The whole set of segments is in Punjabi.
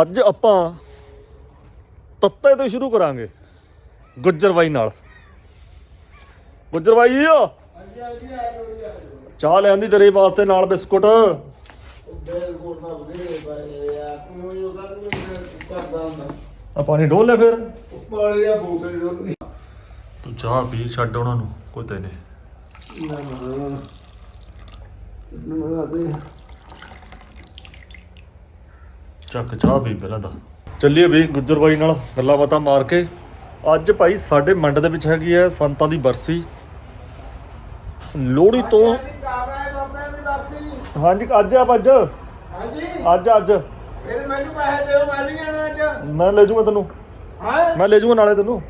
ਅੱਜ ਆਪਾਂ ਤੱਤੇ ਤੋਂ ਸ਼ੁਰੂ ਕਰਾਂਗੇ ਗੁੱਜਰ ਬਾਈ ਨਾਲ। ਗੁੱਜਰ ਬਾਈ ਚਾਹ ਲਿਆਂਦੀ ਤੇਰੇ ਵਾਸਤੇ ਨਾਲ ਬਿਸਕੁਟ। ਆ ਪਾਣੀ ਡੋਲ ਲੈ ਫਿਰ? ਤੂੰ ਚਾਹ ਪੀ ਛੱਡ ਉਹਨਾਂ ਨੂੰ ਕੋਈ ਤੇ ਨਹੀਂ। ਚੱਕ ਚਾਹ ਪੀ ਪਹਿਲਾਂ ਤਾਂ। ਚੱਲੀਏ ਵੀ ਗੁੱਜਰ ਬਾਈ ਨਾਲ ਗੱਲਾਂ ਬਾਤਾਂ ਮਾਰ ਕੇ। ਅੱਜ ਭਾਈ ਸਾਡੇ ਮੰਡ ਦੇ ਵਿੱਚ ਹੈਗੀ ਹੈ ਸੰਤਾਂ ਦੀ ਬਰਸੀ। ਲੋਹੜੀ ਤੋਂ ਹਾਂਜੀ ਅੱਜ ਆ ਅੱਜ। ਹਾਂਜੀ। ਅੱਜ ਅੱਜ। ਫਿਰ ਮੈਨੂੰ ਪੈਸੇ ਦਿਓ ਮੈਂ ਵੀ ਜਾਣਾ ਅੱਜ। ਮੈਂ ਲੈ ਜਾਊਂਗਾ ਤੈਨੂੰ। ਹਾਂ? ਮੈਂ ਲੈ ਜਾਊਂਗਾ ਨਾਲੇ ਤੈਨੂੰ।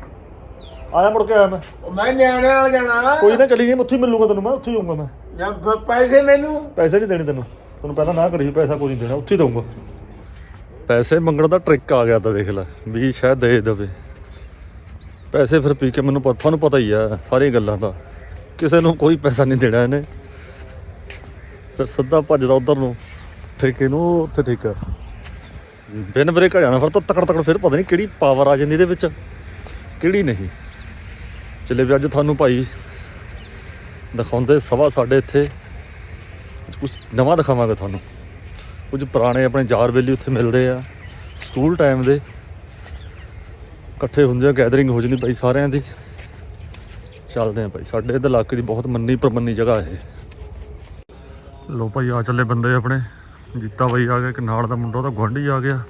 ਆਇਆ ਮੁੜ ਕੇ ਆਇਆ ਮੈਂ। ਮੈਂ ਨਿਆਣੇ ਨਾਲ ਜਾਣਾ। ਕੋਈ ਨਾ ਚਲੀ ਗਈ ਮੈਂ ਉੱਥੇ ਮਿਲੂੰਗਾ ਤੈਨੂੰ ਮੈਂ ਉੱਥੇ ਜਾਊਂਗਾ ਮੈਂ। ਪੈਸੇ ਮੈਨੂੰ। ਪੈਸੇ ਨਹੀਂ ਦੇਣੇ ਤੈਨੂੰ। ਤੈਨੂੰ ਪਹਿਲਾਂ ਨਾ ਕਰੀ ਪੈਸਾ ਕੋਈ ਨਹੀਂ ਦੇਣਾ ਉੱਥੇ ਦਊਂਗਾ। ਪੈਸੇ ਮੰਗਣ ਦਾ ਟ੍ਰਿਕ ਆ ਗਿਆ ਤਾਂ ਦੇਖ ਲੈ, ਵੀ ਸ਼ਾਇਦ ਦੇ ਦੇਵੇ। ਪੈਸੇ ਫਿਰ ਪੀ ਕੇ ਮੈਨੂੰ ਪਤਾ, ਤੁਹਾਨੂੰ ਪਤਾ ਹੀ ਆ ਸਾਰੀਆਂ ਗੱਲਾਂ ਦਾ। ਕਿਸੇ ਨੂੰ ਕੋਈ ਪੈਸਾ ਨਹੀਂ ਦੇਣਾ ਇਹਨੇ। ਫਿਰ ਸਿੱਧਾ ਭੱਜਦਾ ਉਧਰ ਨੂੰ। ਠੇਕੇ ਨੂੰ, ਉੱਥੇ ਠੇਕਾ। ਬਿਨ ਬ੍ਰੇਕ ਆ ਜਾਣਾ ਫਿਰ ਤਾਂ ਤਕੜ ਤਕੜ ਫਿਰ ਪਤਾ ਨਹੀਂ ਕਿਹੜੀ ਪਾਵਰ ਆ ਜਾਂਦੀ ਇਹਦੇ ਵਿੱਚ, ਕਿਹੜੀ ਨਹੀਂ। ਚਲੇ ਵੀ ਅੱਜ ਤੁਹਾਨੂੰ ਭਾਈ ਦਿਖਾਉਂਦੇ ਸਵਾ ਸਾਡੇ ਇੱਥੇ। ਕੁਝ ਨਵਾਂ ਦਿਖਾਵਾਂਗੇ ਤੁਹਾਨੂੰ। ਕੁਝ ਪੁਰਾਣੇ ਆਪਣੇ ਯਾਰ ਬੇਲੀ ਉੱਥੇ ਮਿਲਦੇ ਆ। ਸਕੂਲ ਟਾਈਮ ਦੇ। ਇਕੱਠੇ ਹੁੰਦੇ ਆ ਗੈਦਰਿੰਗ ਹੋ ਜਾਂਦੀ ਭਾਈ ਸਾਰਿਆਂ ਦੀ। ਚੱਲਦੇ ਆ ਭਾਈ। ਸਾਡੇ ਇੱਧਰ ਇਲਾਕੇ ਦੀ ਬਹੁਤ ਮੰਨੀ ਪ੍ਰਮੰਨੀ ਜਗ੍ਹਾ ਇਹ। ਲੋ ਭਾਈ, ਆ ਚੱਲੇ ਬੰਦੇ ਆਪਣੇ। ਜੀਤਾ ਬਾਈ ਆ ਗਿਆ ਕਿ ਨਾਲ ਦਾ ਮੁੰਡਾ, ਉਹਦਾ ਗੁਆਂਢੀ ਆ ਗਿਆ।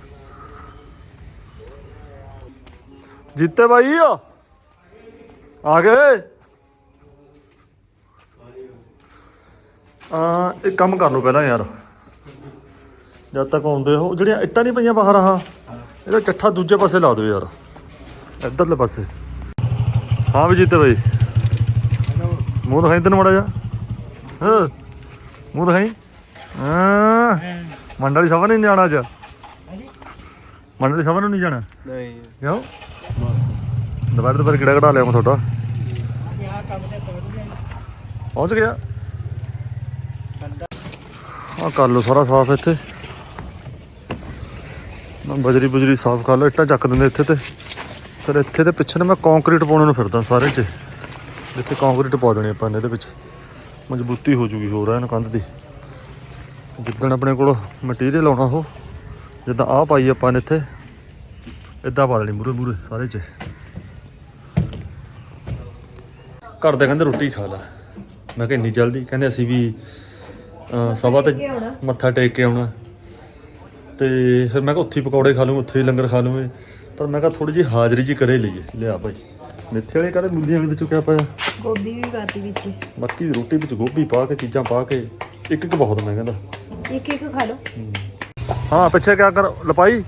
ਜੀਤੇ ਬਾਈ, ਆ ਆ ਗਏ? ਆ ਇੱਕ ਕੰਮ ਕਰ ਲਓ ਪਹਿਲਾਂ ਯਾਰ। ਜਦ ਤੱਕ ਆਉਂਦੇ ਹੋ, ਜਿਹੜੀਆਂ ਇੱਟਾਂ ਨਹੀਂ ਪਈਆਂ ਬਾਹਰ ਆਹ ਇਹਦਾ ਚੱਠਾ ਦੂਜੇ ਪਾਸੇ ਲਾ ਦਿਓ ਯਾਰ, ਇੱਧਰਲੇ ਪਾਸੇ। ਹਾਂ ਵੀ ਜੀਤੇ ਬਾਈ। ਮੂੰਹ ਦਿਖਾਈ ਤੈਨੂੰ ਮੜਾ ਜਾ ਹਾਂ, ਮੂੰਹ ਦਿਖਾਈ? ਹਾਂ, ਮੰਡਲੀ ਸਭਾ ਨਹੀਂ ਜਾਣਾ ਅੱਜ। ਮੰਡਲੀ ਸਭਾ ਨੂੰ ਨਹੀਂ ਜਾਣਾ? ਨਹੀਂ ਕਿਉਂ? ਦੁਬਾਰਾ ਦੁਬਾਰਾ ਕਿਹੜਾ ਕਢਾ ਲਿਆ ਮੈਂ ਤੁਹਾਡਾ? ਪਹੁੰਚ ਗਿਆ। ਆ ਕਰ ਲਓ ਸਾਰਾ ਸਾਫ਼ ਇੱਥੇ। ਬਜਰੀ ਬੁਜਰੀ ਸਾਫ਼ ਕਰ ਲਓ ਇੱਟਾਂ ਚੱਕ ਦਿੰਦੇ ਇੱਥੇ ਤੇ। ਫਿਰ ਇੱਥੇ ਤੇ ਪਿੱਛੇ ਨੇ ਮੈਂ ਕੰਕਰੀਟ ਪਾਉਣ ਨੂੰ ਫਿਰਦਾ ਸਾਰੇ 'ਚ। ਜਿੱਥੇ ਕੰਕਰੀਟ ਪਾ ਦੇਣੀ ਆਪਾਂ ਨੇ ਇਹਦੇ ਵਿੱਚ। ਮਜ਼ਬੂਤੀ ਹੋ ਜੂਗੀ ਹੋਰ ਐਨ ਕੰਧ ਦੀ। ਜਿੱਦਣ ਆਪਣੇ ਕੋਲ ਮਟੀਰੀਅਲ ਆਉਣਾ ਉਹ ਜਿੱਦਾਂ ਆਹ ਪਾਈ ਆਪਾਂ ਨੇ ਇੱਥੇ ਇਦਾਂ ਪਾ ਦੇਣੀ ਮੂਰੇ ਮੂਰੇ ਸਾਰੇ 'ਚ। ਘਰ ਦੇ ਕਹਿੰਦੇ ਰੋਟੀ ਖਾ ਲੈ। ਮੈਂ ਕਿਹਾ ਇੰਨੀ ਜਲਦੀ? ਕਹਿੰਦੇ ਅਸੀਂ ਵੀ ਸਭਾ ਤੇ ਮੱਥਾ ਟੇਕ ਕੇ ਆਉਣਾ। ਤੇ ਫਿਰ ਮੈਂ ਕਿਹਾ ਉੱਥੇ ਹੀ ਪਕੌੜੇ ਖਾ ਲੂੰ ਉੱਥੇ ਹੀ ਲੰਗਰ ਖਾ ਲੂੰਗੇ ਪਰ ਮੈਂ ਕਿਹਾ ਥੋੜੀ ਜਿਹੀ ਹਾਜ਼ਰੀ ਜੀ ਕਰੇ ਲਈਏ। ਲਿਆ ਭਾਈ। ਮੇਥੇ ਵਾਲੇ ਕਹਿੰਦੇ ਮੁੰਡੀਆਂ ਵਾਲੇ ਵਿੱਚੋਂ ਕਿਆ ਪਾਇਆ? ਗੋਭੀ ਵੀ ਪਾਤੀ ਵਿੱਚ। ਬਾਕੀ ਰੋਟੀ ਵਿੱਚ ਗੋਭੀ ਪਾ ਕੇ ਚੀਜ਼ਾਂ ਪਾ ਕੇ ਇੱਕ ਇੱਕ ਬਹੁਤ ਮੈਂ ਕਹਿੰਦਾ। ਇੱਕ ਇੱਕ ਖਾ ਲਓ। ਹਾਂ। ਪਿੱਛੇ ਕਿਆ ਕਰ ਲਪਾਈ?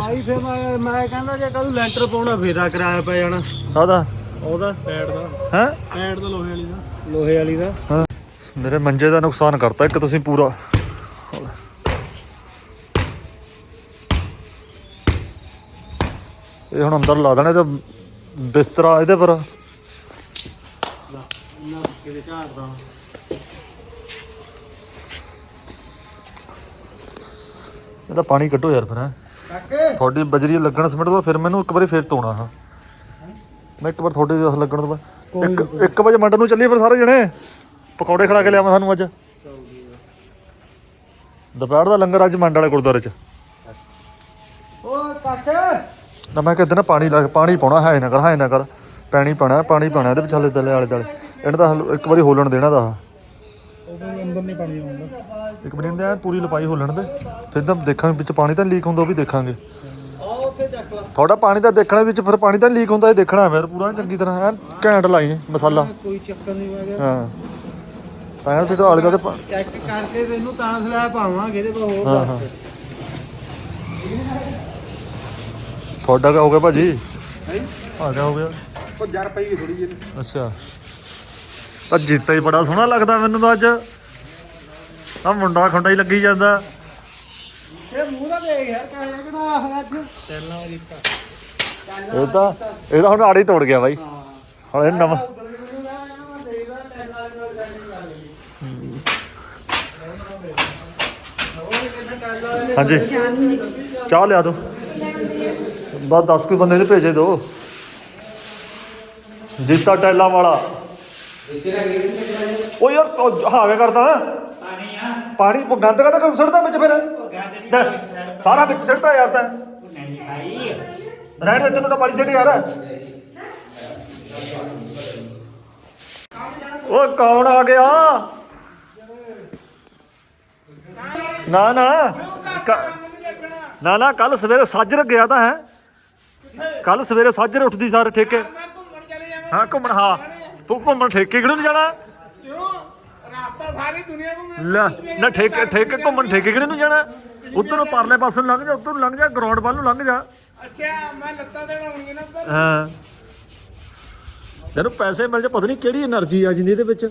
ਭਾਈ ਫਿਰ ਮੈਂ ਮੈਂ ਕਹਿੰਦਾ ਜੇ ਕੱਲ ਲੈਂਟਰ ਪਾਉਣਾ ਫੇਰਾ ਕਰਾਇਆ ਪੈ ਜਾਣਾ। ਕਾਹਦਾ? ਉਹਦਾ। ਪੈਡ ਦਾ। ਹੈ? ਪੈਡ ਦਾ ਲੋਹੇ ਵਾਲੀ ਦਾ। ਲੋਹੇ ਵਾਲੀ ਦਾ। ਹਾਂ। ਮੇਰੇ ਮੰਜੇ ਦਾ ਨੁਕਸਾਨ ਕਰਤਾ ਇੱਕ ਤੁਸੀਂ ਪੂਰਾ। ਇਹ ਹੁਣ ਅੰਦਰ ਲਾ ਦੇਣਾ ਤੇ ਬਿਸਤਰਾ ਇਹਦੇ ਪਰ। ਨਾ ਕਿਤੇ ਝਾੜਦਾ ਇਹਦਾ ਪਾਣੀ ਕੱਢੋ ਯਾਰ ਫਿਰ, ਹੈਂ। ਤੁਹਾਡੀ ਬਜਰੀ ਲੱਗਣ ਸਮੇਂ ਤੋਂ ਫਿਰ ਮੈਨੂੰ ਇੱਕ ਵਾਰੀ ਫੇਰ ਧੋਣਾ, ਹਾਂ। ਮੈਂ ਇੱਕ ਵਾਰ ਤੁਹਾਡੇ ਦੇ ਲੱਗਣ ਤੋਂ ਬਾਅਦ। ਇੱਕ ਇੱਕ ਵਜੇ ਮੰਡ ਨੂੰ ਚੱਲੀਏ ਫਿਰ ਸਾਰੇ ਜਣੇ? ਪਕੌੜੇ ਖੜਾ ਕੇ ਲਿਆਵਾਂ ਸਾਨੂੰ ਅੱਜ। ਦੁਪਹਿਰ ਦਾ ਲੰਗਰ ਅੱਜ ਮੰਡ ਵਾਲੇ ਗੁਰਦੁਆਰੇ 'ਚ। ਓ ਕਾਕੇ? ਨਾ ਮੈਂ ਕਹਿੰਦਾ ਨਾ ਪਾਣੀ ਲੱਗ ਪਾਣੀ ਪਾਉਣਾ ਹੈ ਨਾ ਕਰ ਹੈ ਨਾ ਕਰ। ਪਾਣੀ ਪਾਣਾ ਪਾਣੀ ਪਾਣਾ ਇਹਦੇ ਵਿੱਚ ਹਲੇ ਦਲੇ ਆਲੇ ਦਲੇ। ਇਹਨਾਂ ਦਾ ਇੱਕ ਵਾਰੀ ਹੋਲਣ ਦੇਣਾ ਦਾ ਅੰਦਰ ਨਹੀਂ ਪਾਣੀ ਆਉਂਦਾ ਇੱਕ ਵਾਰੀ ਇਹਦੇ ਐਨ ਪੂਰੀ ਲਪਾਈ ਹੋਲਣ ਦੇ। ਫਿਰ ਤਾਂ ਦੇਖਾਂਗੇ ਵਿੱਚ ਪਾਣੀ ਤਾਂ ਲੀਕ ਹੁੰਦਾ ਉਹ ਵੀ ਦੇਖਾਂਗੇ। ਤੁਹਾਡਾ ਪਾਣੀ ਤਾਂ ਦੇਖਣਾ ਵਿੱਚ ਫਿਰ ਪਾਣੀ ਤਾਂ ਲੀਕ ਹੁੰਦਾ ਇਹ ਦੇਖਣਾ ਫਿਰ ਪੂਰਾ ਚੰਗੀ ਤਰ੍ਹਾਂ ਐਨ ਘੈਂਟ ਲਾਈ ਮਸਾਲਾ। ਕੋਈ ਚੱਕਰ ਨਹੀਂ ਕਿਹਾ ਹਾਂ। ਤਾਂ ਫਿਰ ਆਲੇ ਦਾ ਚੈੱਕ ਕਰਕੇ ਤੈਨੂੰ ਤਾਂ ਸਲਾਹ ਪਾਵਾਂਗੇ ਇਹਦੇ ਕੋਲ ਹੋਰ ਹਾਂ ਹਾਂ। ਤੁਹਾਡਾ ਕਿਆ ਹੋ ਗਿਆ ਭਾਜੀ? ਆ ਗਿਆ ਹੋ ਗਿਆ? ਉਹ ਜਰ ਪਈ ਥੋੜੀ ਜਿਹੀ। ਅੱਛਾ। ਤਾਂ ਜੀਤਾ ਹੀ ਬੜਾ ਸੋਹਣਾ ਲੱਗਦਾ ਮੈਨੂੰ ਤਾਂ ਅੱਜ। ਆ ਮੁੰਡਾ ਖੁੰਡਾ ਹੀ ਲੱਗੀ ਜਾਂਦਾ। ਇਹ ਮੂੰਹ ਦਾ ਦੇਖ ਯਾਰ ਕਾਇਆ ਕਿਹੜਾ ਆਹ ਅੱਜ। ਪਹਿਲਾਂ ਵਾਲੀ ਇਹ ਤਾਂ ਇਹ ਤਾਂ ਹੁਣ ਆੜੀ ਤੋੜ ਗਿਆ ਬਾਈ। ਹੁਣ ਇਹ ਨਵਾਂ ਹਾਂਜੀ। ਚਾਹ ਲਿਆ ਦੋ। ਬਸ 10 ਕੁ ਬੰਦੇ ਨੂੰ ਭੇਜੇ ਦੋ। ਜੀਤਾ ਟੈਲਾਂ ਵਾਲਾ। ਉਹ ਯਾਰ ਉਹ ਹਾਵੇ ਕਰਦਾ। ਪਾਣੀ ਆ ਪਾਣੀ ਉਹ ਗੰਦ ਕਦਾ ਕੰਮ ਸੁੱਟਦਾ ਵਿੱਚ ਫਿਰ? ਲੈ, ਸਾਰਾ ਵਿੱਚ ਸਿੱਟਦਾ ਯਾਰ ਤਾਂ। ਨਹੀਂ ਭਾਈ ਰਹਿਣ ਦੇ ਤੈਨੂੰ ਤਾਂ ਪਾਣੀ ਸਿੱਟ ਯਾਰ। ਉਹ ਕੌਣ ਆ ਗਿਆ? ਨਾ ਨਾ। ਕ- ਨਾ ਨਾ ਕੱਲ ਸਵੇਰੇ ਸਾਜਰ ਗਿਆ ਤਾਂ ਹੈ। ਕੱਲ ਸਵੇਰੇ ਸਾਜਰੇ ਉੱਠਦੀ ਸਾਰ ਠੇਕੇ। ਹਾਂ ਘੁੰਮਣ ਹਾਂ। ਤੂੰ ਘੁੰਮਣ ਠੇਕੇ ਕਿਹਨੂੰ ਜਾਣਾ? ਕਿਉਂ? ਰਾਸਤਾ ਸਾਰੀ ਦੁਨੀਆ ਘੁੰਮੇ। ਲੈ ਨਾ ਜਾਣਾ? ਉਧਰੋਂ ਪਰਲੇ ਪਾਸੇ ਲੰਘ ਜਾ ਉਧਰੋਂ ਲੰਘ ਜਾ ਗਰਾਊਂਡ ਵੱਲ ਲੰਘ ਜਾ। ਅੱਛਾ ਪੈਸੇ ਮਿਲ ਜਾ ਪਤਾ ਨਹੀਂ ਕਿਹੜੀ એનર્ਜੀ ਆ ਜਿੰਦੀ ਇਹਦੇ ਵਿੱਚ।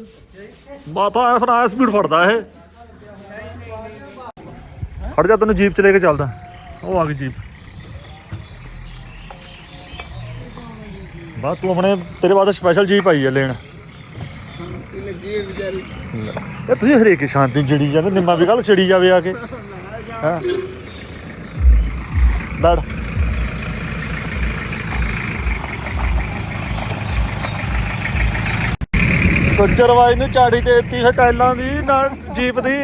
ਮਾਤਾ ਐ ਫਿਰ ਆ ਸਪੀਡ ਫੜਦਾ ਇਹ। ਖੜ ਜਾ ਤੈਨੂੰ ਜੀਪ ਚ ਲੈ ਕੇ ਚੱਲਦਾ। ਉਹ ਆ ਗਈ ਜੀਪ। ਬਾ ਤੂੰ ਆਪਣੇ ਤੇਰੇ ਵਾਸਤੇ ਸਪੈਸ਼ਲ ਜੀਪ ਆਈ ਹੈ ਲੈਣ। ਲੱਗੀ ਹੈ ਵਿਚਾਰੀ। ਇਹ ਤੁਸੀਂ ਹਰੇਕ ਹੀ ਸ਼ਾਂਤੀ ਜਿਹੜੀ ਜਾਂਦੇ ਨਿੰਮਾ ਵੀ ਕੱਲ ਛਿੜੀ ਜਾਵੇ ਆ ਕੇ। ਹਾਂ? ਬੈਠ। ਗੁੱਜਰਵਾਈ ਨੂੰ ਝਾੜੀ ਦੇ ਦਿੱਤੀ ਫਿਰ ਟਾਈਲਾਂ ਦੀ ਨਾਲ ਜੀਪ ਦੀ।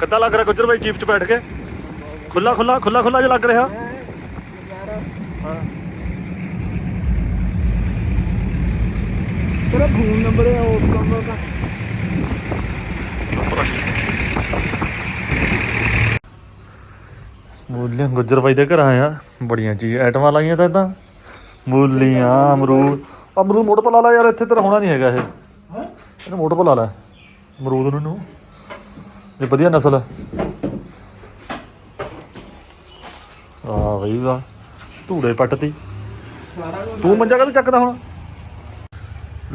ਕਿੱਦਾਂ ਲੱਗ ਰਿਹਾ ਗੁੱਜਰਵਾਈ ਜੀਪ 'ਚ ਬੈਠ ਕੇ? ਖੁੱਲਾ ਖੁੱਲਾ ਖੁੱਲਾ ਖੁੱਲਾ ਜਿਹਾ ਲੱਗ ਰਿਹਾ। ਤੇਰਾ ਫੋਨ ਨੰਬਰ ਹੈ ਉਸ ਨੰਬਰ ਦਾ ਮੂਲੀਆਂ ਗੁੱਜਰ ਬਾਈ ਦੇ ਘਰ ਆਇਆ ਬੜੀਆਂ ਚੀਜ਼ ਆਈਟਮਾਂ ਲਾਈਆਂ ਤਾਂ ਇਦਾਂ। ਮੂਲੀਆਂ ਅਮਰੂਦ। ਅਮਰੂਦ ਮੋੜ ਪਲਾ ਲਾ ਯਾਰ ਇੱਥੇ ਤੇਰਾ ਹੋਣਾ ਨਹੀਂ ਹੈਗਾ ਇਹ। ਇਹਨੂੰ ਮੋੜ ਪਲਾ ਲੈ। ਅਮਰੂਦ ਨੂੰ ਨੂੰ ਇਹ ਵਧੀਆ ਨਸਲ ਹੈ ਆ ਬਈ ਵਾਹ ਧੂੜੇ ਪੱਟਤੀ। ਤੂੰ ਮੰਜਾ ਕਦੇ ਚੱਕਦਾ ਹੁਣ?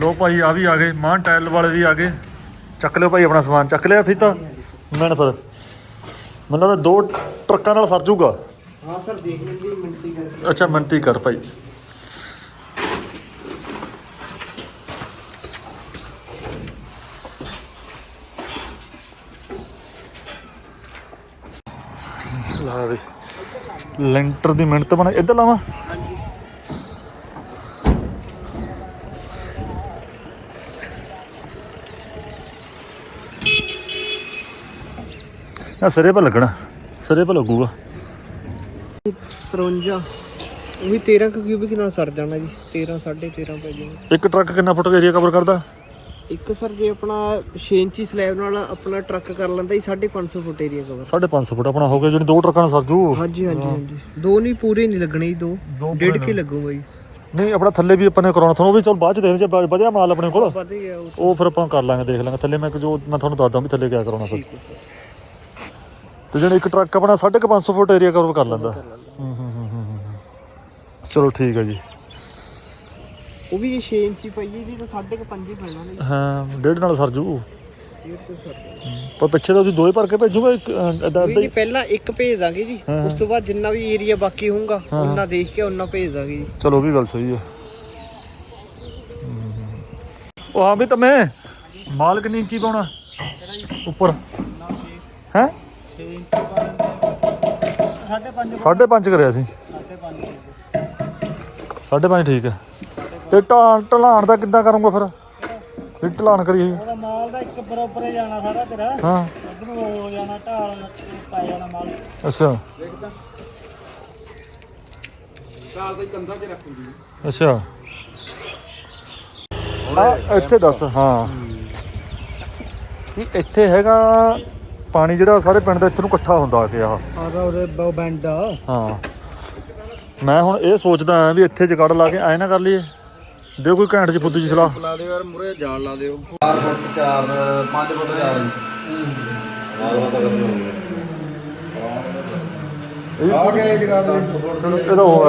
ਲੋ ਭਾਈ ਆ ਵੀ ਆ ਗਏ ਮਾਂ ਟਾਇਲ ਵਾਲੇ ਵੀ ਆ ਗਏ। ਚੱਕ ਲਿਓ ਭਾਈ ਆਪਣਾ ਸਮਾਨ ਚੱਕ ਲਿਆ ਫੀਤਾ ਮੈਂ ਫਿਰ। ਮੈਨੂੰ ਲੱਗਦਾ ਦੋ ਟਰੱਕਾਂ ਨਾਲ ਸਰ ਜਾਊਗਾ ਹਾਂ ਸਰ ਦੇਖ ਲੈਂਦੀ ਮਿੰਟੀ ਕਰਕੇ। ਅੱਛਾ ਮਿਹਨਤੀ ਕਰ ਭਾਈ। ਲਾ ਵੀ ਲੈਂਟਰ ਦੀ ਮਿਹਨਤ ਬਣਾ ਇੱਧਰ ਲਾਵਾਂ। ਨਾ ਸਿਰੇ 'ਤੇ ਲੱਗਣਾ ਸਿਰੇ 'ਤੇ ਲੱਗੂਗਾ। 53 ਉਹੀ 13 ਕਿਊਬਿਕ ਨਾਲ ਸਰ ਜਾਣਾ ਜੀ 13 13.5 ਪੈ ਜਾਣਾ। ਇੱਕ ਟਰੱਕ ਕਿੰਨਾ ਫੁੱਟ ਏਰੀਆ ਕਵਰ ਕਰਦਾ? ਇੱਕ ਸਰ ਜੇ ਆਪਣਾ 6 ਇੰਚੀ ਸਲੈਬ ਨਾਲ ਆਪਣਾ ਟਰੱਕ ਕਰ ਲੈਂਦਾ ਜੀ 550 ਫੁੱਟ ਏਰੀਆ ਕਵਰ 550 ਫੁੱਟ ਆਪਣਾ ਹੋ ਗਿਆ ਜਿਹੜੀ ਦੋ ਟਰੱਕਾਂ ਨਾਲ ਸਰਜੂ ਹਾਂਜੀ ਹਾਂਜੀ ਹਾਂਜੀ। ਦੋ ਨਹੀਂ ਪੂਰੇ ਨਹੀਂ ਲੱਗਣੇ ਜੀ ਦੋ। ਡੇਢ ਕੇ ਲੱਗੂਗਾ ਜੀ। ਨਹੀਂ ਆਪਣਾ ਥੱਲੇ ਵੀ ਆਪਾਂ ਨੇ ਕਰਾਉਣਾ ਤੁਹਾਨੂੰ ਵੀ ਚਲ ਬਾਅਦ ਚ ਦੇਖ ਜੇ ਵ- ਵਧੀਆ ਮਾਲ ਆਪਣੇ ਕੋਲ। ਉਹ ਫਿਰ ਆਪਾਂ ਕਰ ਲਾਂਗੇ ਦੇਖ ਲਾਂਗੇ। ਥੱਲੇ ਮੈਂ ਜੋ ਮੈਂ ਤੁਹਾਨੂੰ ਦੱਸਦਾ ਵੀ ਥੱਲੇ ਕਿਆ ਕਰਾਉਣਾ ਫਿਰ। ਸਰ ਤੇ ਜਿਹੜਾ ਇੱਕ ਟਰੱਕ ਆਪਣਾ 550 ਫੁੱਟ ਏਰੀਆ ਕਵਰ ਕਰ ਲੈਂਦਾ। ਹੂੰ, ਹੂੰ, ਹੂੰ, ਹੂੰ, ਹੂੰ। ਚਲੋ ਠੀਕ ਹੈ ਜੀ। ਉਹ ਵੀ ਜੇ 6 ਇੰਚੀ ਪਈ ਜੀ ਤਾਂ 5.5 ਹੀ ਪੈਣਾ ਨੇ ਹਾਂ ਡੇਢ ਨਾਲ ਸਰਜੂ ਜੀ। ਸਰ ਪਰ ਪਿੱਛੇ ਤਾਂ ਤੁਸੀਂ ਦੋਏ ਭਰ ਕੇ ਭੇਜੂਗਾ ਇੱਕ ਇਦਾਂ ਜੀ ਪਹਿਲਾਂ ਇੱਕ ਭੇਜ ਦਾਂਗੇ ਜੀ। ਉਸ ਤੋਂ ਬਾਅਦ ਜਿੰਨਾ ਵੀ ਏਰੀਆ ਬਾਕੀ ਹੋਊਗਾ। ਉਹਨਾਂ ਦੇਖ ਕੇ ਉਹਨਾਂ ਭੇਜ ਦਾਂਗੇ ਜੀ। ਚਲੋ ਉਹ ਵੀ ਗੱਲ ਸਹੀ ਹੈ। ਉਹ ਹਾਂ ਵੀ ਤਾਂ ਮੈਂ ਮਾਲ ਕਿੰਨੀ ਇੰਚੀ ਪਾਉਣਾ। ਉੱਪਰ। ਹੈ? ਸਾਢੇ ਪੰਜ ਕਰਿਆ ਸੀ। ਸਾਢੇ ਪੰਜ ਠੀਕ ਹੈ। ਤੇ ਢਾਣ ਢਲਾਣ ਦਾ ਕਿੱਦਾਂ ਕਰੂੰਗਾ ਫਿਰ? ਇਹ ਢਲਾਣ ਕਰੀਏ। ਉਹਦਾ ਮਾਲ ਦਾ ਇੱਕ ਬਰਾਬਰ ਹੀ ਜਾਣਾ ਸਾਰਾ ਤੇਰਾ। ਹਾਂ। ਇੱਧਰ ਨੂੰ ਹੋ ਜਾਣਾ ਢਾਲ ਪੈ ਜਾਣਾ ਮਾਲ। ਅੱਛਾ। ਅੱਛਾ। ਆ ਇੱਥੇ ਦੱਸ ਹਾਂ। ਕਿ ਇੱਥੇ ਹੈਗਾ ਪਾਣੀ ਜਿਹੜਾ ਸਾਰੇ ਪਿੰਡ ਦਾ ਇੱਥੇ ਨੂੰ ਇਕੱਠਾ ਹੁੰਦਾ ਆ ਕੇ ਆ ਆਦਾ ਉਹਦੇ ਬਹੁ ਬੈਂਡ ਆ। ਹਾਂ। ਮੈਂ ਹੁਣ ਇਹ ਸੋਚਦਾ ਆ ਵੀ ਇੱਥੇ ਜਗੜ ਲਾ ਕੇ ਐ ਨਾ ਕਰ ਲਈਏ। ਦਿਓ ਕੋਈ ਘੈਂਟ ਜੀ ਫੁੱਦੂ ਜੀ ਸਲਾਹ। ਲਾ ਦਿਓ ਯਾਰ ਮੁਰੇ ਜਾਲ ਲਾ ਦਿਓ। 4 ਫੁੱਟ 4 5 ਫੁੱਟ 4 ਇੰਚ ਆ ਇਹ ਜਗਾੜ। ਦੇ ਇਹਦਾ ਉਹ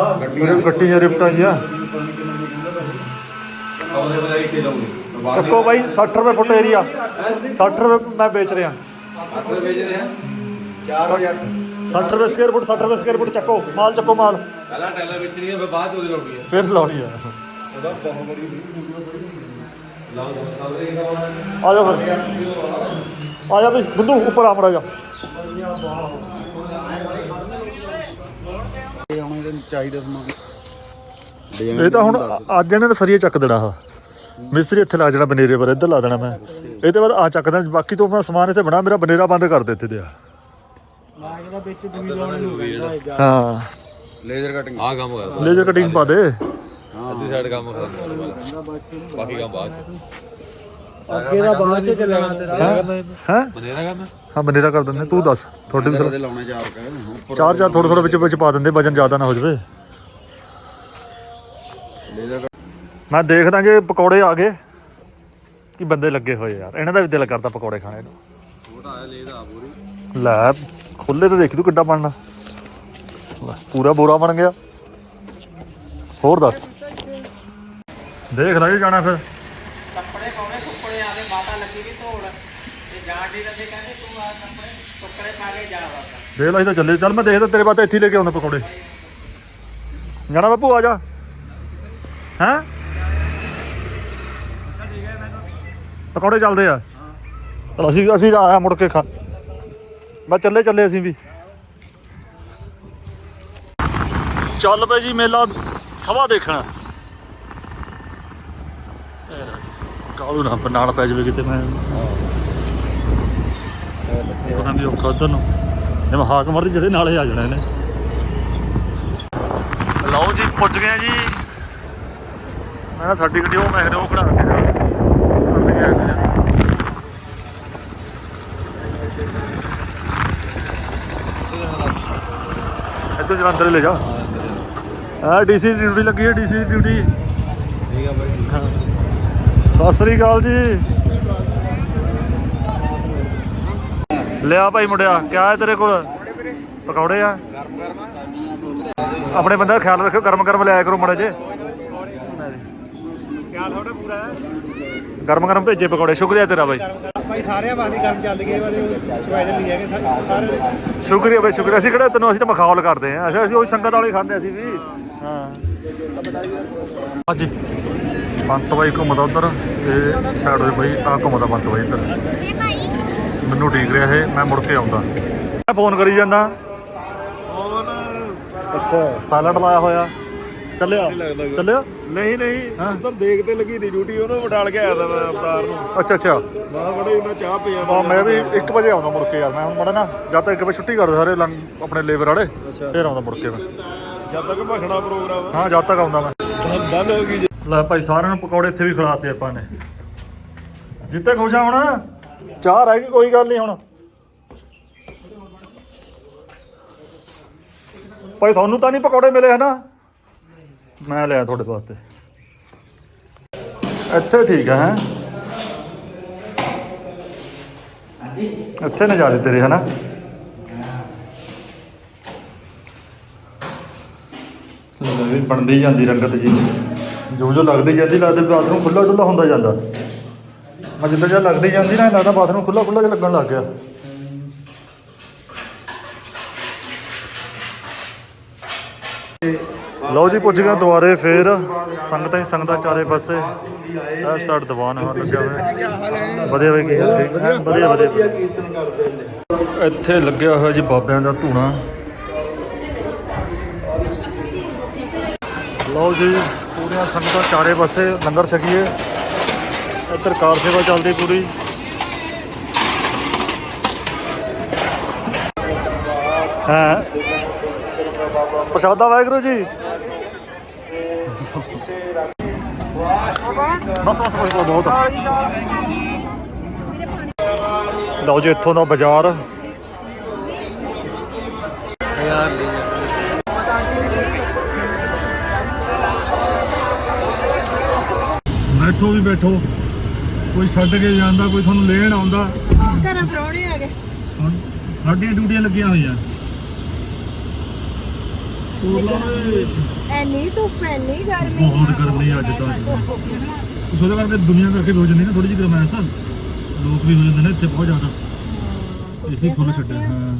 ਹੈ। ਮੇਰੇ ਗੱਟੀ ਜਾਂ ਰਿਪਟਾ ਜੀ ਆ। ਚੱਕੋ ਬਾਈ 60 ਰੁਪਏ ਫੁੱਟ ਏਰੀਆ 60 ਰੁਪਏ ਮੈਂ ਵੇਚ ਰਿਹਾ। 4 ਹਜ਼ਾਰ। 60 ਰੁਪਏ ਸਕੁਅਰ ਫੁੱਟ 60 ਰੁਪਏ ਸਕੁਅਰ ਫੁੱਟ ਚੱਕੋ। ਮਾਲ ਚੱਕੋ ਮਾਲ। ਪਹਿਲਾਂ ਟੈਲਾ ਵੇਚਣੀ ਹੈ ਫਿਰ ਬਾਅਦ ਉਹਦੀ ਲਾਉਣੀ ਹੈ। ਫਿਰ ਲਾਉਣੀ ਆ ਉਹਦਾ ਬਹੁਤ ਬੜੀ ਲਾਓ ਲਾਓ ਆ ਜਾਓ ਫਿਰ। ਆ ਜਾ ਬਈ ਬਿੰਦੂ ਉੱਪਰ ਆ ਮੜਾ ਜਾ। ਇਹ ਤਾਂ ਹੁਣ ਅੱਜ ਇਹਨੇ ਸਰੀਏ ਚੱਕ ਦੇਣਾ ਆ ਮਿਸਤਰੀ ਇੱਥੇ ਲਾ ਜਾਣਾ ਬਨੇਰੇ ਪਰ ਇੱਧਰ ਲਾ ਦੇਣਾ ਮੈਂ। ਇਹ ਤੋਂ ਬਾਅਦ ਆ ਚੱਕ ਦੇਣਾ ਬਾਕੀ ਤੋਂ ਆਪਣਾ ਸਮਾਨ ਇੱਥੇ ਬਣਾ ਮੇਰਾ ਬਨੇਰਾ ਬੰਦ ਕਰ ਦੇ ਇੱਥੇ ਤੇ ਆ। ਮੈਂ ਜਿਹੜਾ ਵਿੱਚ ਦੂਈ ਲਾਉਣ ਨੂੰ ਕਹਿੰਦਾ ਹੈ। ਜਾ ਹਾਂ ਲੇਜ਼ਰ ਕਟਿੰਗ। ਆ ਕੰਮ ਕਰਦਾ। ਲੇਜ਼ਰ ਕਟਿੰਗ ਪਾ ਦੇ। ਅੱਧੀ ਸਾਈਡ ਕੰਮ ਕਰਦਾ। ਬਾਕੀ ਕੰਮ ਬਾਅਦ ਚ। ਅੱਗੇ ਦਾ ਬਾਅਦ ਚ ਚੱਲਣਾ ਤੇਰਾ। ਹੈ? ਬਨੇਰਾ ਕਰਨਾ? ਹਾਂ ਬਨੇਰਾ ਕਰ ਦਿੰਦੇ ਤੂੰ ਦੱਸ ਤੁਹਾਡੇ ਵੀ ਦੇ ਸਰ। ਕਹੇ ਚਾਰ ਚਾਰ ਥੋੜਾ ਥੋੜਾ ਵਿੱਚ ਵਿੱਚ ਪਾ ਦਿੰਦੇ ਵਜਨ ਜ਼ਿਆਦਾ ਨਾ ਹੋ ਜਾਵੇ। ਮੈਂ ਦੇਖਦਾ ਜੇ ਪਕੌੜੇ ਆ ਗਏ ਕਿ ਬੰਦੇ ਲੱਗੇ ਹੋਏ ਯਾਰ। ਇਹਨਾਂ ਦਾ ਵੀ ਦਿਲ ਕਰਦਾ ਪਕੌੜੇ ਖਾਣੇ ਨੂੰ। ਛੋਟਾ ਪੂਰੀ ਲੈ ਖੁੱਲੇ ਤੇ ਦੇਖੀ ਤੂੰ ਕਿੱਡਾ ਬਣਨਾ। ਪੂਰਾ ਬੋਰਾ ਬਣ ਗਿਆ। ਹੋਰ ਦੱਸ। ਦੇਖ ਲੈ ਜੀ ਜਾਣਾ ਫਿਰ। ਕੱਪੜੇ ਪਾਉਣੇ ਕੁੱਪੜੇ ਆਦੇ ਮਾਤਾ ਲੱਗੀ ਵੀ ਧੋੜ ਤੇ ਜਾਣ ਦੀ ਰੰਦੇ ਕਹਿੰਦੇ ਤੂੰ ਆ ਕੱਪੜੇ ਕੁੱਪੜੇ ਪਾ ਕੇ ਜਾ ਵਾਤਾ ਦੇਖ ਲੈ ਅਸੀਂ ਤਾਂ ਚੱਲੇ। ਚੱਲ ਮੈਂ ਦੇਖਦਾ ਤੇਰੇ ਬਾਤੇ ਇੱਥੇ ਲੈ ਕੇ ਆਉਂਦਾ ਪਕੌੜੇ। ਜਾਣਾ ਬਾਪੂ ਆ ਜਾ। ਹੈਂ? ਪਕੌੜੇ ਚੱਲਦੇ ਆ। ਚਲ ਅਸੀਂ ਅਸੀਂ ਆਇਆ ਮੁੜ ਕੇ ਖਾ ਮੈਂ ਚੱਲੇ ਚੱਲੇ ਅਸੀਂ ਵੀ। ਚੱਲ ਪਏ ਜੀ ਮੇਲਾ ਸਭਾ ਦੇਖਣ। ਕਾਲੂ ਨਾ ਨਾਲ ਪੈ ਜਾਵੇ ਕਿਤੇ ਮੈਂ। ਉਹਨਾਂ ਵੀ ਔਖਾ ਉਧਰ ਨੂੰ। ਜੇ ਮੈਂ ਹਾਕ ਮਾਰਦੀ ਜਦੇ ਨਾਲੇ ਆ ਜਾਣਾ ਇਹਨੇ। ਲਓ ਜੀ, ਪੁੱਜ ਗਏ ਜੀ। ਮੈਂ ਨਾ ਸਾਡੀ ਗੱਡੀ ਉਹ ਮੈਂ ਉਹ ਖੜਾ ਕੇ ਇੱਧਰ ਜਲੰਧਰ ਲੈ ਜਾ। ਆ ਡੀਸੀ ਡਿਊਟੀ ਲੱਗੀ ਹੈ ਡੀਸੀ ਡਿਊਟੀ। ਠੀਕ ਆ ਬਾਈ ਸਤਿ ਸ੍ਰੀ ਅਕਾਲ ਜੀ। ਲਿਆ ਭਾਈ ਮੁੰਡਿਆ, ਕਿਆ ਹੈ ਤੇਰੇ ਕੋਲ? ਪਕੌੜੇ ਆ? ਆਪਣੇ ਬੰਦੇ ਦਾ ਖਿਆਲ ਰੱਖਿਓ ਗਰਮ ਗਰਮ ਲਿਆਇਆ ਕਰੋ ਮੜੇ ਜੇ ਖਿਆਲ ਥੋੜਾ ਪੂਰਾ ਹੈ। ਗਰਮ ਗਰਮ ਭੇਜੇ ਪਕੌੜੇ ਸ਼ੁਕਰੀਆ ਤੇਰਾ ਬਾਈ। ਭਾਈ ਸਾਰਿਆਂ ਬਾਦੀ ਕੰਮ ਚੱਲ ਗਏ ਵਾਦੇ ਸਵਾਇਦੇ ਨਹੀਂ ਹੈਗੇ ਸਾਰੇ ਸ਼ੁਕਰੀਆ ਬਾਈ ਸ਼ੁਕਰੀਆ। ਅਸੀਂ ਕਿਹੜਾ ਤੈਨੂੰ ਅਸੀਂ ਤਾਂ ਮਖੌਲ ਕਰਦੇ ਆ ਅਸੀਂ ਅਸੀਂ ਉਹੀ ਸੰਗਤ ਵਾਲੇ ਖਾਂਦੇ ਅਸੀਂ ਵੀ। ਹਾਂ। ਅੱਜ ਪੰਤ ਬਾਈ ਘੁੰਮਦਾ ਉਧਰ ਤੇ ਸਾਈਡ ਹੋਈ ਬਾਈ ਆ ਘੁੰਮਦਾ ਪੰਤ ਬਾਈ ਇੱਧਰ। ਮੈਨੂੰ ਠੀਕ ਰਿਹਾ ਇਹ ਮੈਂ ਮੁੜ ਕੇ ਆਉਂਦਾ। ਮੈਂ ਫੋਨ ਕਰੀ ਜਾਂਦਾ। ਅੱਛਾ ਸਾਇਲੈਂਟ ਲਾਇਆ ਹੋਇਆ। ਚੱਲਿਆ? ਚੱਲਿਆ? ਨਹੀਂ ਨਹੀਂ ਹਾਂ। ਤਾਂ ਦੇਖਦੇ ਲੱਗੀ ਦੀ ਡਿਊਟੀ ਉਹਨੂੰ ਬਿਠਾਲ ਕੇ ਆਇਆ ਤਾਂ ਮੈਂ ਅਵਤਾਰ ਨੂੰ। ਅੱਛਾ ਅੱਛਾ। ਮੈਂ ਬੜੇ ਮੈਂ ਚਾਹ ਪਿਆ ਆ ਮੈਂ ਵੀ 1 ਵਜੇ ਆਉਂਦਾ ਮੁੜ ਕੇ ਯਾਰ ਮੈਂ ਹੁਣ ਮੜਾ ਨਾ ਜਦ ਤੱਕ 1 ਵਜੇ ਛੁੱਟੀ ਕਰਦੇ ਸਾਰੇ ਆਪਣੇ ਲੇਬਰ ਵਾਲੇ ਫਿਰ ਆਉਂਦਾ ਮੁੜ ਕੇ ਮੈਂ। ਜਦ ਤੱਕ ਮਖਣਾ ਪ੍ਰੋਗਰਾਮ ਹਾਂ ਜਦ ਤੱਕ ਆਉਂਦਾ ਮੈਂ। ਦੰਦ ਹੋ ਗਈ ਜੀ। ਲੈ ਭਾਈ ਸਾਰਿਆਂ ਨੂੰ ਪਕੌੜੇ ਇੱਥੇ ਵੀ ਖਿਲਾਤੇ ਆਪਾਂ ਨੇ। ਜਿੱਤੇ ਖੁਸ਼ ਆ ਹੁਣ? ਚਾਹ ਰਹਿ ਗਈ ਕੋਈ ਗੱਲ ਨਹੀਂ ਹੁਣ। ਭਾਈ ਤੁਹਾਨੂੰ ਤਾਂ ਨਹੀਂ ਪਕੌੜੇ ਮਿਲੇ ਹਨਾ? ਮੈਂ ਲਿਆ ਤੁਹਾਡੇ ਵਾਸਤੇ। ਇੱਥੇ ਠੀਕ ਹੈ? ਹੈਂ? ਇੱਥੇ ਨਜ਼ਾਰੇ ਤੇਰੇ ਹਨਾ? ਵੀ ਬਣਦੀ ਜਾਂਦੀ ਰੰਗਤ ਜੀ। ਜੋ ਜੋ ਲੱਗਦੀ ਜਾਂਦੀ ਲੱਗਦਾ ਬਾਥਰੂਮ ਖੁੱਲਾ ਡੁੱਲਾ ਹੁੰਦਾ ਜਾਂਦਾ। ਮੈਂ ਜਿੱਦਾਂ ਜਿਹਾ ਲੱਗਦੀ ਜਾਂਦੀ ਨਾ ਲੱਗਦਾ ਬਾਥਰੂਮ ਖੁੱਲਾ ਖੁੱਲਾ ਜਿਹਾ ਲੱਗਣ ਲੱਗ ਗਿਆ। ਲਓ ਜੀ ਪੁੱਜ ਗਿਆ ਦੁਆਰੇ ਫੇਰ। ਸੰਗਤਾਂ ਹੀ ਸੰਗਤਾਂ ਚਾਰੇ ਪਾਸੇ। ਇਹ ਸਾਡ ਦੀਵਾਨ ਹੋਣ ਲੱਗਿਆ ਹੋਇਆ। ਵਧੀਆ ਵੇ ਕੀ ਹਾਲ ਠੀਕ? ਵਧੀਆ ਵਧੀਆ। ਇੱਥੇ ਲੱਗਿਆ ਹੋਇਆ ਜੀ ਬਾਬਿਆਂ ਦਾ ਧੂਣਾ। ਲਓ ਜੀ ਪੂਰੀਆਂ ਸੰਗਤਾਂ ਚਾਰੇ ਪਾਸੇ ਲੰਗਰ ਛਕੀਏ। ਇੱਧਰ ਕਾਰ ਸੇਵਾ ਚੱਲਦੀ ਪੂਰੀ। ਹਾਂ? ਪ੍ਰਸ਼ਾਦਾ ਵਾਹਿਗੁਰੂ ਜੀ। ਬਸ ਬਸ ਬਸ ਬਹੁਤ ਆ। ਲਓ ਜੀ ਇੱਥੋਂ ਦਾ ਬਾਜ਼ਾਰ। ਬੈਠੋ ਵੀ ਬੈਠੋ। ਕੋਈ ਛੱਡ ਕੇ ਜਾਂਦਾ ਕੋਈ ਤੁਹਾਨੂੰ ਲੈਣ ਆਉਂਦਾ। ਘਰਾਂ ਪਰੌਣੇ ਆ ਗਏ। ਹੁਣ ਸਾਡੀਆਂ ਡਿਊਟੀਆਂ ਲੱਗੀਆਂ ਹੋਈਆਂ। ਓਏ। ਐਨੀ ਧੁੱਪ ਐਨੀ ਗਰਮੀ ਬਹੁਤ ਗਰਮੀ ਅੱਜ ਤਾਂ। ਉਸ ਉਹਦੇ ਕਰਕੇ ਦੁਨੀਆ ਕਰਕੇ ਵੀ ਹੋ ਜਾਂਦੀ ਨਾ ਥੋੜੀ ਜਿਹੀ ਗਰਮੈਸ਼ ਲੋਕ ਵੀ ਹੋ ਜਾਂਦੇ ਨੇ ਇੱਥੇ ਬਹੁਤ ਜ਼ਿਆਦਾ। ਇਸੇ ਫੁੱਲ ਛੱਡਿਆ ਹਾਂ।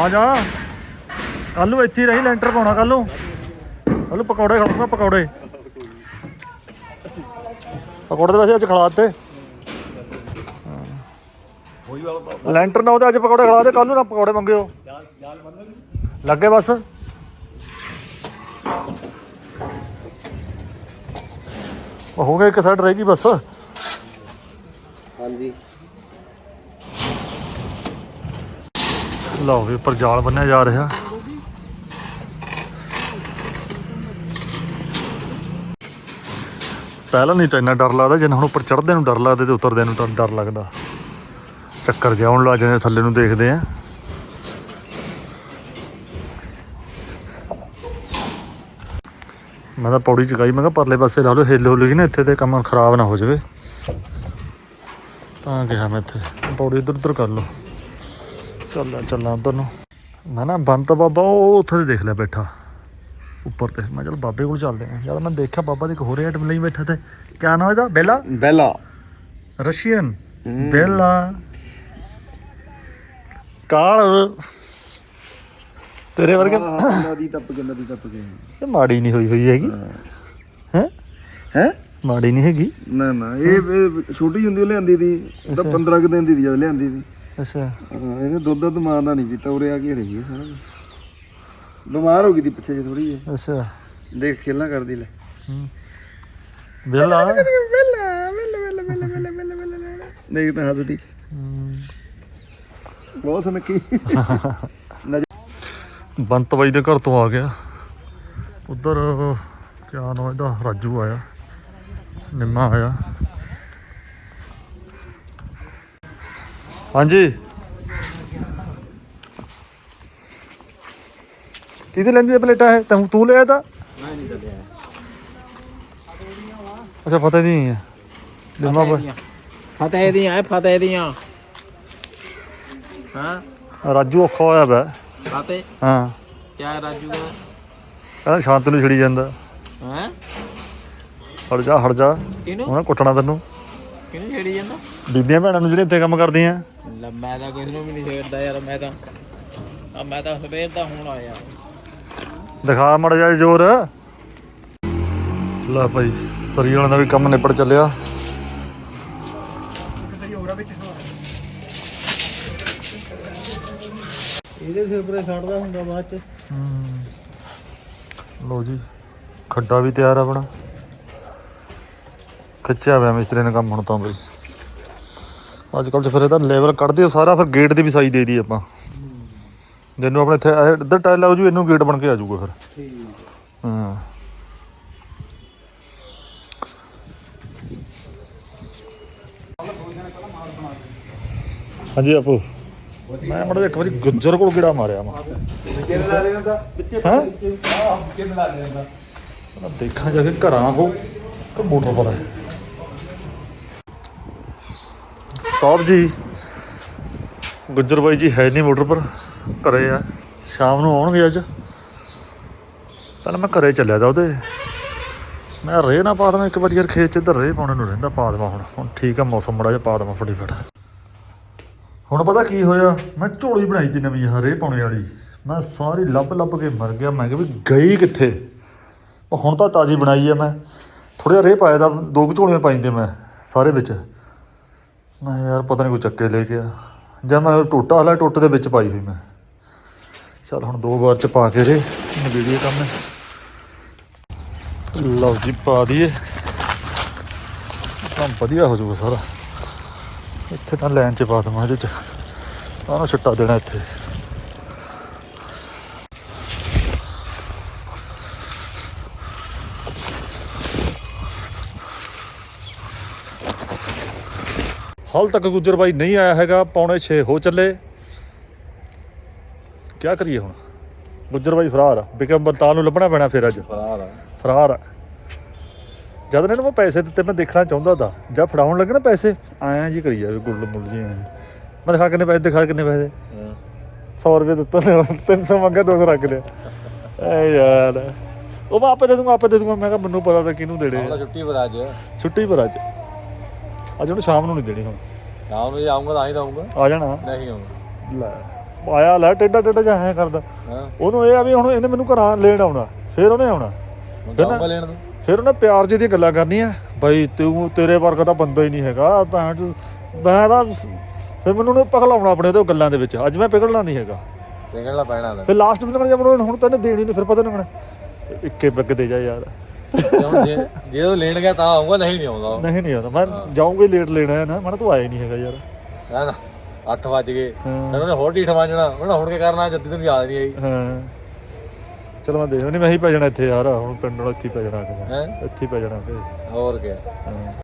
ਆ ਜਾ। ਕੱਲ ਨੂੰ ਇੱਥੇ ਹੀ ਰਹੀ ਲੈਂਟਰ ਪਾਉਣਾ ਕੱਲ ਨੂੰ। ਕੱਲ ਨੂੰ ਪਕੌੜੇ ਖਾਊਂਗਾ ਪਕੌੜੇ। ਪਕੌੜੇ ਤਾਂ ਵੈਸੇ ਅੱਜ ਖਿਲਾ ਦਿੱਤੇ। ਲੈਂਟਰ ਨਾ ਉਹਦੇ ਅੱਜ ਪਕੌੜੇ ਖਿਲਾ ਦੇ ਕੱਲ ਨੂੰ ਨਾ ਪਕੌੜੇ ਮੰਗਿਓ। ਲੱਗੇ ਬਸ? ਉਹ ਹੋ ਗਿਆ ਇੱਕ ਸਾਈਡ ਰਹਿ ਗਈ ਬਸ। ਹਾਂਜੀ। ਲਓ ਵੀ ਉੱਪਰ ਜਾਲ ਬੰਨਿਆ ਜਾ ਰਿਹਾ। ਪਹਿਲਾਂ ਨਹੀਂ ਤਾਂ ਇੰਨਾ ਡਰ ਲੱਗਦਾ ਜਿੰਨਾ ਹੁਣ ਉੱਪਰ ਚੜ੍ਹਦੇ ਨੂੰ ਡਰ ਲੱਗਦਾ ਤੇ ਉਤਰਦੇ ਨੂੰ ਤਾਂ ਡਰ ਲੱਗਦਾ। ਚੱਕਰ ਜਿਹਾ ਆਉਣ ਲੱਗ ਜਾਂਦੇ ਥੱਲੇ ਨੂੰ ਦੇਖਦੇ ਆ। ਮੈਂ ਤਾਂ ਪੌੜੀ ਚਕਾਈ ਮੈਂ ਕਿਹਾ ਪਰਲੇ ਪਾਸੇ ਲਾ ਲਓ ਹਿੱਲ ਹੁੱਲ ਗਈ ਨਾ ਇੱਥੇ ਤੇ ਕੰਮ ਖਰਾਬ ਨਾ ਹੋ ਜਾਵੇ। ਤਾਂ ਕਿਹਾ ਮੈਂ ਇੱਥੇ ਪੌੜੀ ਇੱਧਰ ਉੱਧਰ ਕਰ ਲਓ। ਚੱਲਾਂ ਚੱਲਾਂ ਉਧਰ ਨੂੰ। ਮੈਂ ਨਾ ਬੰਤ ਬਾਬਾ ਉਹ ਉੱਥੇ ਦੇਖ ਲਿਆ ਬੈਠਾ ਉੱਪਰ ਤੇ। ਮੈਂ ਚਲ ਬਾਬੇ ਕੋਲ ਚੱਲਦੇ ਆ ਜਦ ਮੈਂ ਦੇਖਿਆ ਬਾਬਾ ਦੇ ਇੱਕ ਹੋਰ ਆਈਟਮ ਲਈ ਬੈਠਾ ਤੇ ਕਿਆ ਨਾਮ ਇਹਦਾ? ਬੇਲਾ? ਬੈਲਾ। ਰਸ਼ੀਅਨ। ਬੇਲਾ। ਕਾਲ। ਤੇਰੇ ਵਰਗੇ? ਨਦੀ ਟੱਪ ਕੇ ਨਦੀ ਟੱਪ ਕੇ। ਇਹ ਮਾੜੀ ਨਹੀਂ ਹੋਈ ਹੋਈ ਹੈਗੀ। ਹੈ। ਹੈ? ਮਾੜੀ ਨਹੀਂ ਹੈਗੀ। ਨਾ ਨਾ ਇਹ ਇਹ ਛੋਟੀ ਹੁੰਦੀ ਉਹ ਲਿਆਂਦੀ ਦੀ। ਤਾਂ 15 ਕੁ ਦਿਨ ਦੀ ਸੀ ਜਦ ਲਿਆਂਦੀ ਦੀ। ਅੱਛਾ। ਇਹਨੇ ਦੁੱਧ ਦੁੱਧ ਮਾਂ ਦਾ ਨਹੀਂ ਪੀਤਾ ਉਰੇ ਆ ਕੇ ਰਹੀ ਹੈ ਸਾਰਾ ਕੁਛ। ਬਿਮਾਰ ਹੋ ਗਈ ਦੀ ਪਿੱਛੇ ਜੇ ਥੋੜੀ ਜਿਹੀ। ਅੱਛਾ। ਦੇਖ ਖੇਲਾਂ ਕਰਦੀ ਲੈ। ਬੇਲਾ ਵੇਲਾ ਵੇਲਾ ਵੇਲਾ ਵੇਲਾ ਵੇਲਾ ਵੇਲਾ ਦੇਖ ਤਾਂ ਹੱਸਦੀ। ਬਹੁਤ ਸਨਕੀ ਬੰਤ ਬਾਈ ਦੇ ਘਰ ਤੋਂ ਆ ਗਿਆ। ਉਧਰ ਕਿਆ ਨਾਮ ਇਹਦਾ? ਰਾਜੂ ਆਇਆ। ਨਿੰਮਾ ਆਇਆ। ਹਾਂਜੀ। ਕਿਹਦੇ ਲੈਂਦੀ ਹੈ ਪਲੇਟਾਂ ਹੈ ਤੂੰ ਤੂੰ ਲਿਆ ਤਾਂ ਮੈਂ ਨਹੀਂ ਲਿਆ। ਅੱਛਾ ਪਤਾ ਨਹੀਂ ਹੈ ਨਿੰਮਾ ਬਾਈ। ਫਤਿਹ ਦੀਆਂ ਫਤਿਹ ਦੀਆਂ। ਹਾਂ। ਰਾਜੂ ਔਖਾ ਹੋਇਆ ਵੈ ਹਾਂ। ਕਿਆ ਰਾਜੂ ਦਾ? ਕਹਿੰਦਾ ਸ਼ਾਂਤ ਨੂੰ ਛੜੀ ਜਾਂਦਾ। ਹੈ? ਹਟ ਜਾ ਹਟ ਜਾ। ਕਿਹਨੂੰ? ਉਹਨਾਂ ਕੁੱਟਣਾ ਤੈਨੂੰ। ਕਿਹਨੂੰ ਛੇੜੀ ਜਾਂਦਾ? ਬੀਬੀਆਂ ਭੈਣਾਂ ਨੂੰ ਜਿਹੜੇ ਇੱਥੇ ਕੰਮ ਕਰਦੀਆਂ। ਲੈ ਮੈਂ ਤਾਂ ਕਿਸੇ ਨੂੰ ਵੀ ਨਹੀਂ ਛੇੜਦਾ ਯਾਰ ਮੈਂ ਤਾਂ ਆ ਮੈਂ ਤਾਂ ਸਵੇਰ ਦਾ ਹੁਣ ਆਇਆ। ਦਿਖਾ ਮੜ ਜਾ ਜ਼ੋਰ। ਲੈ ਭਾਈ ਸਰੀ ਵਾਲਿਆਂ ਦਾ ਵੀ ਕੰਮ ਨਿਪਟ ਚੱਲਿਆ। ਇਹਦੇ ਫੇਬਰੇ ਛੱਡਦਾ ਹੁੰਦਾ ਬਾਅਦ ਚ। ਲੋ ਜੀ, ਖੱਡਾ ਵੀ ਤਿਆਰ ਆ ਆਪਣਾ। ਖਿੱਚਿਆ ਹੋਇਆ ਮਿਸਤਰੀ ਨੇ ਕੰਮ ਹੁਣ ਤਾਂ ਬਈ। ਅੱਜ ਕੱਲ੍ਹ ਚ ਫਿਰ ਇਹਦਾ ਲੈਵਲ ਕੱਢਦੇ ਆ ਸਾਰਾ, ਫਿਰ ਗੇਟ ਦੀ ਵੀ ਸਾਈ ਦੇ ਦੀ ਆਪਾਂ। ਜਿਹਨੂੰ ਆਪਣੇ ਇੱਥੇ ਇਹ ਇੱਧਰ ਟਾਇਲ ਲਾਉ ਜੂ ਇਹਨੂੰ ਗੇਟ ਬਣ ਕੇ ਆ ਜਾਊਗਾ ਫਿਰ। ਹਾਂ। ਹਾਂਜੀ ਆਪੂ। ਮੈਂ ਮੜਾ ਇੱਕ ਵਾਰੀ ਗੁੱਜਰ ਕੋਲ ਕਿਹੜਾ ਮਾਰਿਆ ਮੈਂ ਹਾਂ? ਮੈਂ ਦੇਖਾਂ ਜਾ ਕੇ ਘਰਾਂ ਕਿ ਮੋਟਰ ਪਰ ਹੈ। ਸਾਹਿਬ ਜੀ ਗੁੱਜਰ ਬਾਈ ਜੀ ਹੈ ਨਹੀਂ ਮੋਟਰ ਪਰ ਘਰੇ ਆ। ਸ਼ਾਮ ਨੂੰ ਆਉਣਗੇ ਅੱਜ। ਪਹਿਲਾਂ ਮੈਂ ਘਰੇ ਚੱਲਿਆ ਜਾ ਉਹਦੇ। ਮੈਂ ਰੇ ਨਾ ਪਾ ਦੇਵਾਂ ਇੱਕ ਵਾਰੀ ਯਾਰ ਖੇਤ ਚ ਇੱਧਰ ਰੇ ਪਾਉਣੇ ਨੂੰ ਰਹਿੰਦਾ ਪਾ ਦੇਵਾਂ ਹੁਣ। ਹੁਣ ਠੀਕ ਆ ਮੌਸਮ ਮੜਾ ਜਿਹਾ ਪਾ ਦੇਵਾਂ ਫਟਾਫਟ। ਹੁਣ ਪਤਾ ਕੀ ਹੋਇਆ? ਮੈਂ ਝੋਲੀ ਬਣਾਈ ਤੀ ਨਵੀਂ, ਆਹ ਰੇ ਪਾਉਣੇ ਵਾਲੀ। ਮੈਂ ਸਾਰੀ ਲੱਭ ਲੱਭ ਕੇ ਮਰ ਗਿਆ। ਮੈਂ ਕਿਹਾ ਵੀ ਗਈ ਕਿੱਥੇ? ਉਹ ਹੁਣ ਤਾਂ ਤਾਜ਼ੀ ਬਣਾਈ ਆ ਮੈਂ। ਥੋੜਾ ਰੇ ਪਾਇਆ ਦਾ ਦੋ ਕੁ ਝੋਲੀਆਂ ਪਾਈਂਦੇ ਮੈਂ, ਸਾਰੇ ਵਿੱਚ। ਮੈਂ ਯਾਰ ਪਤਾ ਨਹੀਂ ਕੋਈ ਚੱਕੇ ਲੈ ਗਿਆ। ਜਾਂ ਮੈਂ ਟੋਟਾ, ਹਲਾ ਟੋਟੇ ਦੇ ਵਿੱਚ ਪਾਈ ਹੋਈ ਮੈਂ। ਚਲ ਹੁਣ ਦੋ ਵਾਰ ਚ ਪਾ ਕੇ ਰੇ ਵੀਡੀਓ ਕੰਮ। ਹੈ ਲਓ ਜੀ, ਪਾ ਦਈਏ। ਕੰਮ ਵਧੀਆ ਹੋ ਜਾਊਗਾ ਸਾਰਾ। ਇੱਥੇ ਤਾਂ ਲਾਈਨ ਚ ਪਾ ਦਵਾਂ ਇਹਦੇ ਚ। ਆਹ ਛੱਟਾ ਦੇਣਾ ਇੱਥੇ। ਹਾਲ ਤੱਕ ਗੁੱਜਰ ਬਾਈ ਨਹੀਂ ਆਇਆ ਹੈਗਾ ਪੌਣੇ 6 ਹੋ ਚੱਲੇ। ਕੀ ਕਰੀਏ ਹੁਣ? ਗੁੱਜਰ ਬਾਈ ਫਰਾਰ ਆ। ਬਿਕਮ ਬਲਤਾਲ ਨੂੰ ਲੱਭਣਾ ਪੈਣਾ ਫਿਰ ਅੱਜ। ਫਰਾਰ ਆ। ਫਰਾਰ ਆ। ਜਦ ਇਹਨਾਂ ਨੂੰ ਮੈਂ ਪੈਸੇ ਦਿੱਤੇ ਮੈਂ ਦੇਖਣਾ ਚਾਹੁੰਦਾ ਤਾਂ। ਜਦ ਫੜਾਉਣ ਲੱਗੇ ਨਾ ਪੈਸੇ ਆਇਆ ਜੀ ਕਰੀ ਜਾਵੇ ਗੁੱਲ ਮੁੱਲ ਜੀ ਐਂ। ਮੈਂ ਦਿਖਾ ਕਿੰਨੇ ਪੈਸੇ ਦਿਖਾ ਕਿੰਨੇ ਪੈਸੇ। 100 ਰੁਪਏ ਦਿੱਤਾ 300 ਮੰਗਾ 200 ਰੱਖ ਲਿਆ। ਐ ਯਾਰ। ਉਹ ਮੈਂ ਆਪੇ ਦੇ ਦੂੰਗਾ ਆਪੇ ਦੇ ਦੂੰਗਾ। ਮੈਂ ਕਿਹਾ ਮੈਨੂੰ ਪਤਾ ਤਾਂ ਕਿਹਨੂੰ ਦੇਣੇ ਆ। ਛੁੱਟੀ ਪਰ ਅੱਜ। ਛੁੱਟੀ ਪਰ ਅੱਜ। ਅੱਜ ਉਹਨੂੰ ਸ਼ਾਮ ਨੂੰ ਨਹੀਂ ਦੇਣੀ ਹੁਣ। ਸ਼ਾਮ ਨੂੰ ਜੇ ਆਉਂਗਾ ਤਾਂ ਹੀ ਦਊਂਗਾ। ਆ ਜਾਣਾ। ਨਹੀਂ ਆਉਂਗਾ ਲੈ ਆਇਆ ਲੈ ਟੇਡਾ ਟੇਡਾ ਜਿਹਾ ਐਂ ਕਰਦਾ। ਹਾਂ। ਉਹਨੂੰ ਇਹ ਆ ਵੀ ਹੁਣ ਇਹਨੇ ਮੈਨੂੰ ਘਰਾਂ ਲੈਣ ਆਉਣਾ ਫਿਰ ਉਹਨੇ ਆਉਣਾ। ਹੁਣ ਜਾਊਂਗਾ ਲੈਣ ਨੂੰ। ਫਿਰ ਉਹਨੇ ਪਿਆਰ ਜਿਹੀ ਦੀਆਂ ਗੱਲਾਂ ਕਰਨੀਆਂ। ਬਈ ਤੂੰ ਤੇਰੇ ਵਰਗਾ ਤਾਂ ਬੰਦਾ ਹੀ ਨਹੀਂ ਹੈਗਾ ਭੈਣ ਮੈਂ ਤਾਂ ਫਿਰ ਮੈਨੂੰ ਉਹਨੂੰ ਪਗਲਾਉਣਾ ਆਪਣੇ ਤੋਂ ਗੱਲਾਂ ਦੇ ਵਿੱਚ ਅੱਜ ਮੈਂ ਪਿਘਲਣਾ ਨਹੀਂ ਹੈਗਾ। ਨਿਕਲਣਾ ਪੈਣਾ ਤਾਂ। ਫਿਰ ਲਾਸਟ ਵਿੱਚ ਮੈਂ ਜਦੋਂ ਹੁਣ ਤਾਂ ਦੇਣੀ ਨਹੀਂ ਫਿਰ ਪਤਾ ਨਹੀਂ ਲੱਗਣਾ ਇੱਕੇ ਬੱਗ ਦੇ ਜਾ ਯਾਰ। ਜੇ ਜੇ ਉਹ ਲੈਣ ਗਿਆ ਤਾਂ ਆਊਗਾ ਨਹੀਂ ਨਹੀਂ ਆਉਂਦਾ। ਨਹੀਂ ਨਹੀਂ ਆਉਂਦਾ ਮੈਂ ਜਾਊਂਗਾ ਲੇਟ ਲੈਣਾ ਹੈ ਨਾ ਮੈਂ ਤੂੰ ਆਇਆ ਨਹੀਂ ਹੈਗਾ ਯਾਰ। ਨਾ ਨਾ 8 ਵਜ ਗਏ। ਹਾਂ। ਉਹਨੇ ਹੋਰ ਢੀਠ ਵਾਂਜਣਾ ਉਹਨੇ ਹੁਣ ਕੀ ਕਰਨਾ ਜੱਦੀ ਤੈਨੂੰ ਯਾਦ ਨਹੀਂ ਆਈ। ਹਾਂ। ਚਲੋ ਮੈਂ ਦੇਖ ਨਹੀਂ ਮੈਂ ਹੀ ਪੈ ਜਾਣਾ ਇੱਥੇ ਯਾਰ। ਹੁਣ ਪਿੰਡ ਨਾਲ ਇੱਥੇ ਹੀ ਪੈ ਜਾਣਾ। ਹੈ? ਇੱਥੇ ਹੀ ਪੈ ਜਾਣਾ ਕਿ ਹੋਰ ਕੀ ਹਾਂ।